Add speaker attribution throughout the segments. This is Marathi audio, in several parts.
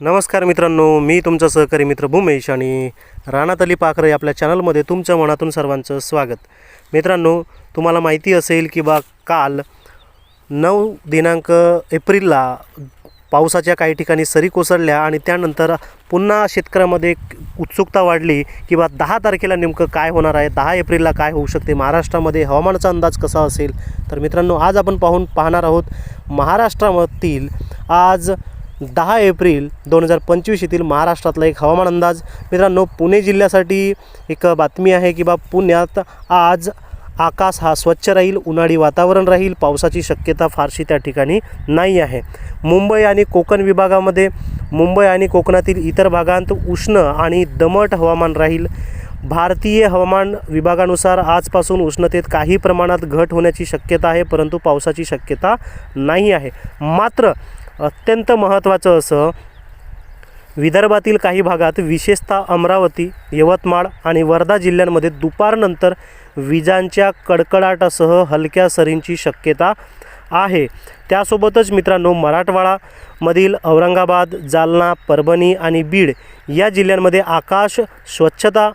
Speaker 1: नमस्कार मित्रांनो मी तुमचा सहकारी मित्र भूमेश आणि राणात अली पाखरे आपल्या चॅनलमध्ये तुमच्या मनातून सर्वांचं स्वागत. मित्रांनो तुम्हाला माहिती असेल की बा काल नऊ दिनांक एप्रिलला पावसाच्या काही ठिकाणी सरी कोसळल्या आणि त्यानंतर पुन्हा शेतकऱ्यामध्ये उत्सुकता वाढली की बा दहा तारखेला नेमकं काय होणार आहे दहा एप्रिलला काय होऊ शकते महाराष्ट्रामध्ये हवामानाचा अंदाज कसा असेल? तर मित्रांनो आज आपण पाहून पाहणार आहोत महाराष्ट्रामधील आज दहा एप्रिल दोन हजार पंचवीस येथील महाराष्ट्रातला एक हवामान अंदाज. मित्रांनो पुणे जिल्ह्यासाठी एक बातमी आहे की बा पुण्यात आज आकाश हा स्वच्छ राहील उन्हाळी वातावरण राहील पावसाची शक्यता फारशी त्या ठिकाणी नाही आहे. मुंबई आणि कोकण विभागामध्ये मुंबई आणि कोकणातील इतर भागांत उष्ण आणि दमट हवामान राहील. भारतीय हवामान विभागानुसार आजपासून उष्णतेत काही प्रमाणात घट होण्याची शक्यता आहे परंतु पावसाची शक्यता नाही आहे. मात्र अत्यंत महत्त्वाचं असं. विदर्भातील काही भागात विशेषतः अमरावती यवतमाळ आणि वर्धा जिल्ह्यांमध्ये दुपारनंतर विजांच्या कडकडाटासह हलक्या सरींची शक्यता आहे. त्यासोबतच मित्रांनो मराठवाडामधील औरंगाबाद जालना परभणी आणि बीड या जिल्ह्यांमध्ये आकाश स्वच्छता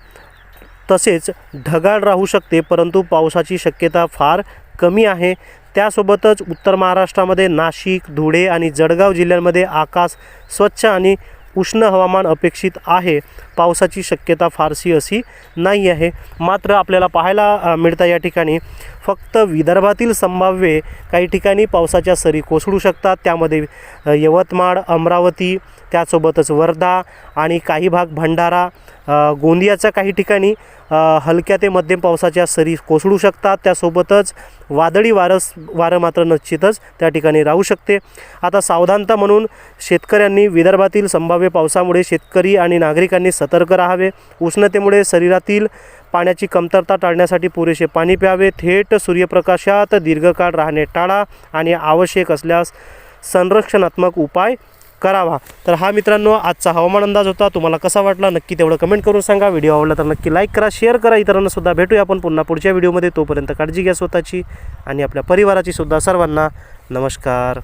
Speaker 1: तसेच ढगाळ राहू शकते परंतु पावसाची शक्यता फार कमी आहे. त्यासोबतच उत्तर महाराष्ट्रामध्ये नाशिक धुळे आणि जळगाव जिल्ह्यांमध्ये आकाश स्वच्छ आणि उष्ण हवामान अपेक्षित आहे. पावसाची शक्यता फारशी अशी नाही आहे. मात्र आपल्याला पाहायला मिळतं या ठिकाणी फक्त विदर्भातील संभाव्य काही ठिकाणी पावसाच्या सरी कोसळू शकतात. त्यामध्ये यवतमाळ अमरावती त्यासोबतच वर्धा आणि काही भाग भंडारा गोंदियाचा गोंदियाच्या काही ठिकाणी हलक्या ते मध्यम पावसाच्या सरी कोसळू शकतात. त्यासोबतच वादळी वारस वारं मात्र निश्चितच त्या ठिकाणी राहू शकते. आता सावधानता म्हणून शेतकऱ्यांनी विदर्भातील संभाव्य पावसामुळे शेतकरी आणि नागरिकांनी सतर्क राहावे. उष्णतेमुळे शरीरातील पाण्याची कमतरता टाळण्यासाठी पुरेसे पाणी प्यावे. थेट सूर्यप्रकाशात दीर्घकाळ राहणे टाळा आणि आवश्यक असल्यास संरक्षणात्मक उपाय करावा. तर हा मित्रांनो आजचा हवामान अंदाज होता. तुम्हाला कसा वाटला? नक्की तेवढं कमेंट करून सांगा. व्हिडिओ आवडला तर नक्की लाईक करा शेअर करा. इतरांना सुद्धा भेटूया आपण पुन्हा पुढच्या व्हिडिओमध्ये. तोपर्यंत काळजी घ्या स्वतःची आणि आपल्या परिवाराची सुद्धा. सर्वांना नमस्कार.